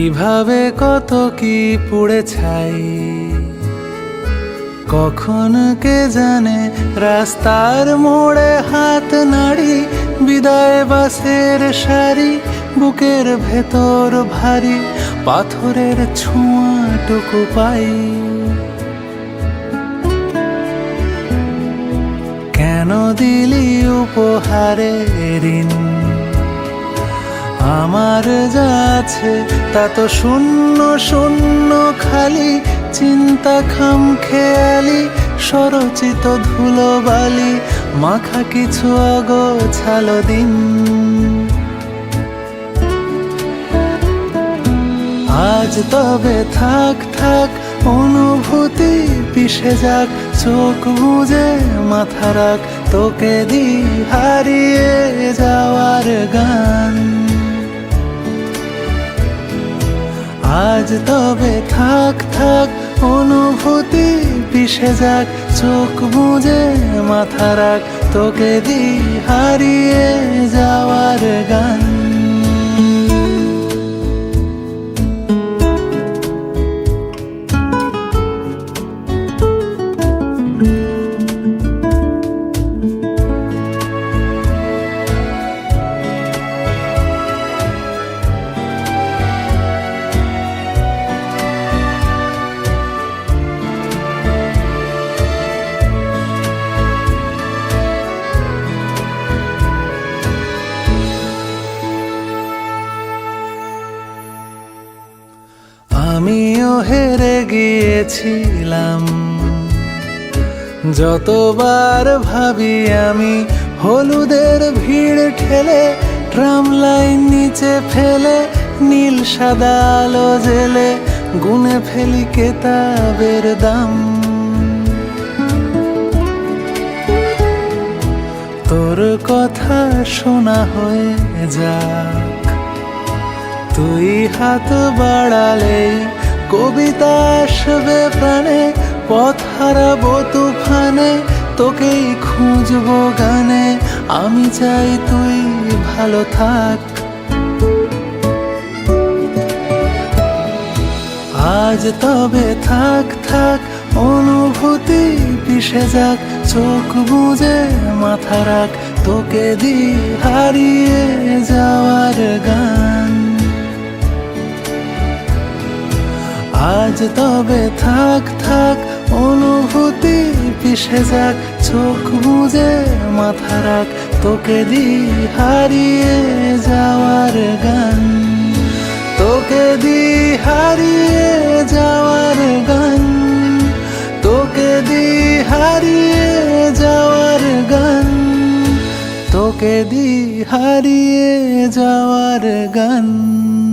কীভাবে কত কি পুড়ে ছাই? কখন কে জানে রাস্তার মোড়ে হাত নাড়ি, বিদায় বাসের সারি, বুকের ভেতর ভারী, পাথরের ছোঁয়াটুকু পাই। কেন দিলি উপহারে ঋণ? আমার যা আছে তা তো শূন্য শূন্য খালি, চিন্তা খাম খেয়ালি, সরচিত ধুলো বালি, মাখা কিছু অগোছালো দিন। আজ তবে থাক থাক, অনুভূতি পিষে যাক, চোখ বুঝে মাথা রাখ, তোকে দি হারিয়ে যাওয়ার গান। আজ তবে থাক থাক অনুভূতি পিষে যাক চোখ বুঝে মাথা রাখ তোকে দি হারিয়ে হেরে গিয়েছিলাম। যতবার ভাবি আমি হলুদের ভিড় ঠেলে, ট্রাম লাইন নিচে ফেলে, নীল সাদা আলো জেলে, গুনে ফেলি কেতাবের দাম। তোর কথা শোনা হয়ে যাক, তুই হাত বাড়ালেই কবিতা আসবে প্রাণে পথ হারাবো তুফানে, তোকেই খুঁজবো গানে, আমি চাই তুই ভালো থাক। আজ তবে থাক থাক, অনুভূতি পিষে যাক, চোখ বুঝে মাথা রাখ, তোকে দি হারিয়ে যাওয়ার গান। আজ তবে থাক থাক, অনুভূতি পিষে যাক, চোখ বুঝে মাথা রাখ, তোকে দি হারিয়ে যাওয়ার গান। তোকে দি হারিয়ে যাওয়ার গান। তোকে দি হারিয়ে যাওয়ার গান। তোকে দি হারিয়ে যাওয়ার গান।